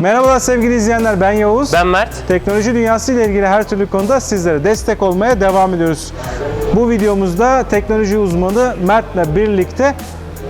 Merhabalar sevgili izleyenler ben Yavuz. Ben Mert. Teknoloji dünyası ile ilgili her türlü konuda sizlere destek olmaya devam ediyoruz. Bu videomuzda teknoloji uzmanı Mert'le birlikte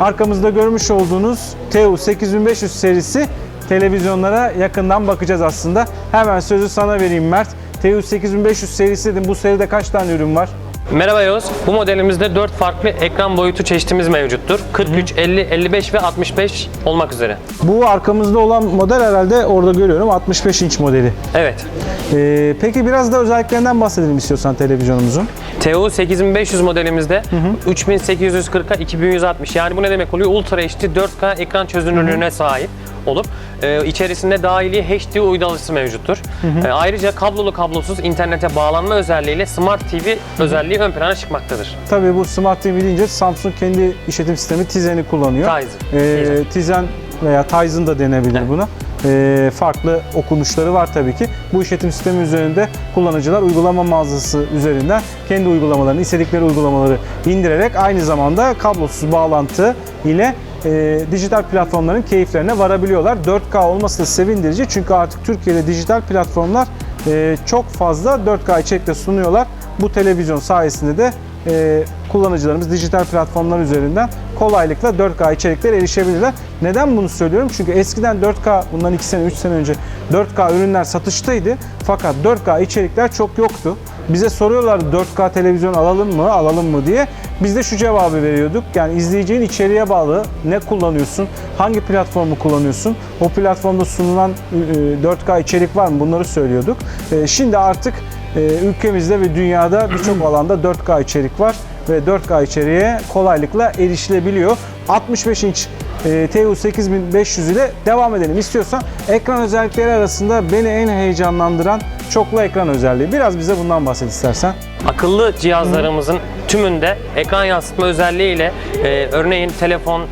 arkamızda görmüş olduğunuz TU 8500 serisi televizyonlara yakından bakacağız aslında. Hemen sözü sana vereyim Mert. TU 8500 serisi dedim. Bu seride kaç tane ürün var? Merhaba Yavuz. Bu modelimizde 4 farklı ekran boyutu çeşitimiz mevcuttur. 43, 50, 55 ve 65 olmak üzere. Bu arkamızda olan model herhalde orada görüyorum 65 inç modeli. Evet. Ee, peki biraz da özelliklerinden bahsedelim istiyorsan televizyonumuzun. TU 8500 modelimizde 3840'a 2160 yani bu ne demek oluyor? Ultra HD 4K ekran çözünürlüğüne sahip olup e, içerisinde dahili HD uydalısı mevcuttur. E, ayrıca kablolu kablosuz internete bağlanma özelliğiyle Smart TV özelliği ön plana çıkmaktadır. Tabii bu Smart TV deyince Samsung kendi işletim sistemi Tizen'i kullanıyor. Tizen. Ee, Tizen. Tizen veya Tizen da denebilir Evet. buna. Ee, farklı okunuşları var tabii ki. Bu işletim sistemi üzerinde kullanıcılar uygulama mağazası üzerinden kendi uygulamalarını, istedikleri uygulamaları indirerek aynı zamanda kablosuz bağlantı ile e, dijital platformların keyiflerine varabiliyorlar. 4K olması da sevindirici çünkü artık Türkiye'de dijital platformlar e, çok fazla 4K içerikte sunuyorlar. Bu televizyon sayesinde de e, kullanıcılarımız dijital platformlar üzerinden kolaylıkla 4K içeriklere erişebilirler. Neden bunu söylüyorum? Çünkü eskiden 4K, bundan 2 sene 3 sene önce 4K ürünler satıştaydı. Fakat 4K içerikler çok yoktu. Bize soruyorlardı 4K televizyon alalım mı, alalım mı diye. Biz de şu cevabı veriyorduk. Yani izleyeceğin içeriğe bağlı ne kullanıyorsun, hangi platformu kullanıyorsun, o platformda sunulan e, 4K içerik var mı bunları söylüyorduk. E, Şimdi artık e, ülkemizde ve dünyada birçok alanda 4K içerik var ve 4K içeriğe kolaylıkla erişilebiliyor. 65 inç e, TU 8500 ile devam edelim istiyorsan. Ekran özellikleri arasında beni en heyecanlandıran çoklu ekran özelliği. Biraz bize bundan bahset istersen. Akıllı cihazlarımızın tümünde ekran yansıtma özelliğiyle e, örneğin telefon,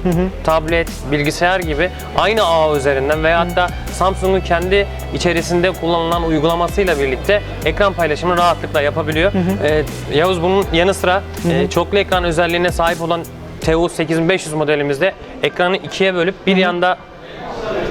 tablet, bilgisayar gibi aynı ağ üzerinden veya hatta Samsung'un kendi içerisinde kullanılan uygulamasıyla birlikte ekran paylaşımını rahatlıkla yapabiliyor. E, Yavuz bunun yanı sıra e, çoklu ekran özelliğine sahip olan TU 8500 modelimizde ekranı ikiye bölüp bir yanda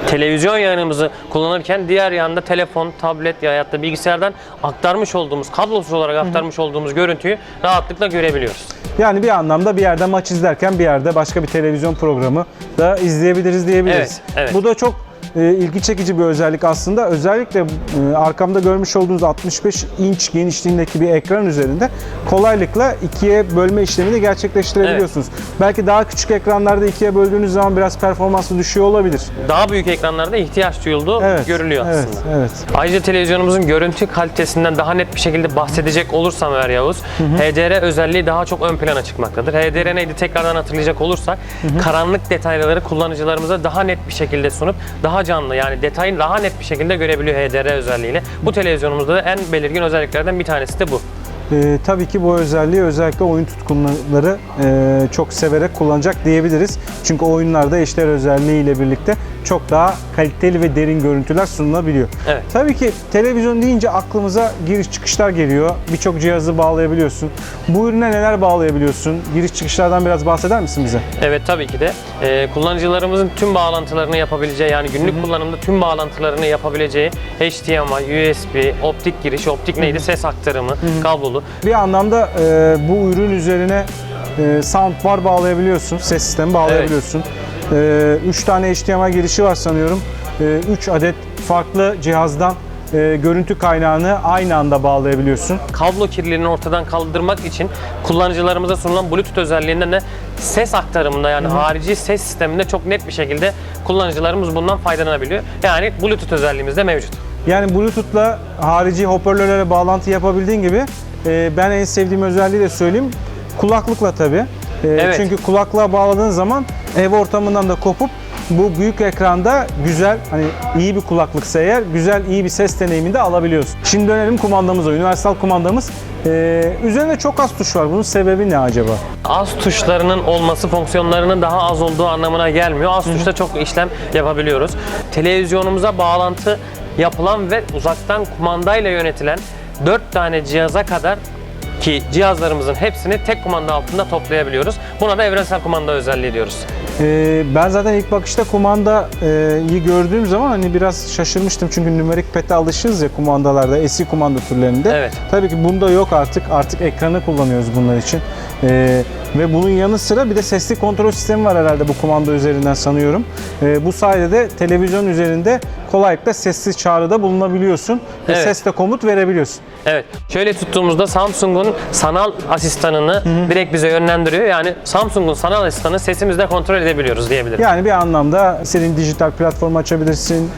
televizyon yayınımızı kullanırken diğer yanda telefon, tablet ya da bilgisayardan aktarmış olduğumuz, kablosuz olarak aktarmış olduğumuz görüntüyü rahatlıkla görebiliyoruz. Yani bir anlamda bir yerde maç izlerken bir yerde başka bir televizyon programı da izleyebiliriz diyebiliriz. Evet, evet. Bu da çok ilgi çekici bir özellik aslında. Özellikle e, arkamda görmüş olduğunuz 65 inç genişliğindeki bir ekran üzerinde kolaylıkla ikiye bölme işlemini gerçekleştirebiliyorsunuz. Belki daha küçük ekranlarda ikiye böldüğünüz zaman biraz performansı düşüyor olabilir. Daha büyük ekranlarda ihtiyaç duyulduğu görülüyor evet, aslında. Evet. Ayrıca televizyonumuzun görüntü kalitesinden daha net bir şekilde bahsedecek olursam eğer Yavuz, HDR özelliği daha çok ön plana çıkmaktadır. HDR neydi tekrardan hatırlayacak olursak, karanlık detayları kullanıcılarımıza daha net bir şekilde sunup daha canlı yani detayın daha net bir şekilde görebiliyor HDR özelliğiyle. Bu televizyonumuzda da en belirgin özelliklerden bir tanesi de bu. Ee, tabii ki bu özelliği özellikle oyun tutkunları e, çok severek kullanacak diyebiliriz. Çünkü oyunlarda eşler özelliği ile birlikte çok daha kaliteli ve derin görüntüler sunulabiliyor. Evet. Tabii ki televizyon deyince aklımıza giriş çıkışlar geliyor. Birçok cihazı bağlayabiliyorsun. Bu ürüne neler bağlayabiliyorsun? Giriş çıkışlardan biraz bahseder misin bize? Evet tabii ki de. Ee, kullanıcılarımızın tüm bağlantılarını yapabileceği yani günlük kullanımda tüm bağlantılarını yapabileceği HDMI, USB, optik giriş, optik neydi ses aktarımı, kablolu. Bir anlamda e, bu ürün üzerine e, soundbar bağlayabiliyorsun, ses sistemi bağlayabiliyorsun. 3 tane HDMI girişi var sanıyorum. 3 adet farklı cihazdan e, görüntü kaynağını aynı anda bağlayabiliyorsun. Kablo kirliliğini ortadan kaldırmak için kullanıcılarımıza sunulan Bluetooth özelliğinden de ses aktarımında yani harici ses sisteminde çok net bir şekilde kullanıcılarımız bundan faydalanabiliyor. Yani Bluetooth özelliğimiz de mevcut. Yani Bluetooth'la harici hoparlörlere bağlantı yapabildiğin gibi e, ben en sevdiğim özelliği de söyleyeyim. Kulaklıkla tabii. E, Evet. Çünkü kulaklığa bağladığın zaman ev ortamından da kopup bu büyük ekranda güzel hani iyi bir kulaklıksa eğer güzel iyi bir ses deneyimini de alabiliyorsun. Şimdi dönelim kumandamıza. Universal kumandamız. E, üzerinde çok az tuş var. Bunun sebebi ne acaba? Az tuşlarının olması fonksiyonlarının daha az olduğu anlamına gelmiyor. Az tuşta çok işlem yapabiliyoruz. Televizyonumuza bağlantı yapılan ve uzaktan kumandayla yönetilen 4 tane cihaza kadar ki cihazlarımızın hepsini tek kumanda altında toplayabiliyoruz. Buna da evrensel kumanda özelliği diyoruz. Ee, ben zaten ilk bakışta kumandayı gördüğüm zaman hani biraz şaşırmıştım çünkü nümerik pete alışırız ya kumandalarda, eski kumanda türlerinde. Evet. Tabii ki bunda yok artık. Artık ekranı kullanıyoruz bunlar için. Ee, ve bunun yanı sıra bir de sesli kontrol sistemi var herhalde bu kumanda üzerinden sanıyorum. Ee, bu sayede de televizyon üzerinde kolaylıkla sessiz çağrıda bulunabiliyorsun ve Evet. sesle komut verebiliyorsun. Evet. Şöyle tuttuğumuzda Samsung'un sanal asistanını direkt bize yönlendiriyor. Yani Samsung'un sanal asistanı sesimizle kontrol edebiliyoruz diyebilirim. Yani bir anlamda senin dijital platformu açabilirsin,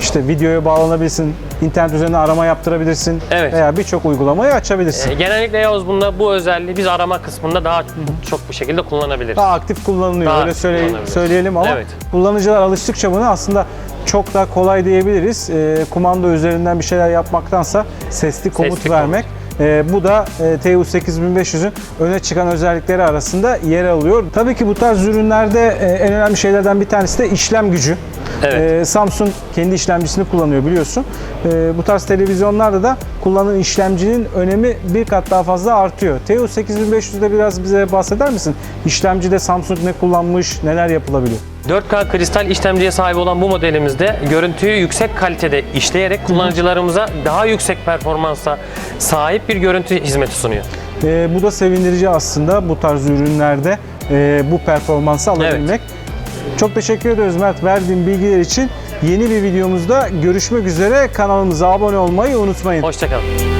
işte videoya bağlanabilirsin, internet üzerinden arama yaptırabilirsin Evet. veya birçok uygulamayı açabilirsin. E, Genellikle Yavuz bunda bu özelliği biz arama kısmında daha çok bir şekilde kullanabiliriz. Daha aktif kullanılıyor Daha öyle aktif söyle- söyleyelim ama Evet. kullanıcılar alıştıkça bunu aslında çok daha kolay diyebiliriz. Ee, kumanda üzerinden bir şeyler yapmaktansa sesli komut Sesli vermek. Ee, bu da e, TU8500'ün öne çıkan özellikleri arasında yer alıyor. Tabii ki bu tarz ürünlerde e, en önemli şeylerden bir tanesi de işlem gücü. Evet. Ee, Samsung kendi işlemcisini kullanıyor biliyorsun. Ee, bu tarz televizyonlarda da kullanılan işlemcinin önemi bir kat daha fazla artıyor. TU8500'de biraz bize bahseder misin? İşlemcide Samsung ne kullanmış, neler yapılabiliyor? 4K kristal işlemciye sahip olan bu modelimizde görüntüyü yüksek kalitede işleyerek kullanıcılarımıza daha yüksek performansa sahip bir görüntü hizmeti sunuyor. Ee, bu da sevindirici aslında bu tarz ürünlerde e, bu performansı alabilmek. Çok teşekkür ediyoruz Mert verdiğin bilgiler için. Yeni bir videomuzda görüşmek üzere. Kanalımıza abone olmayı unutmayın. Hoşçakalın.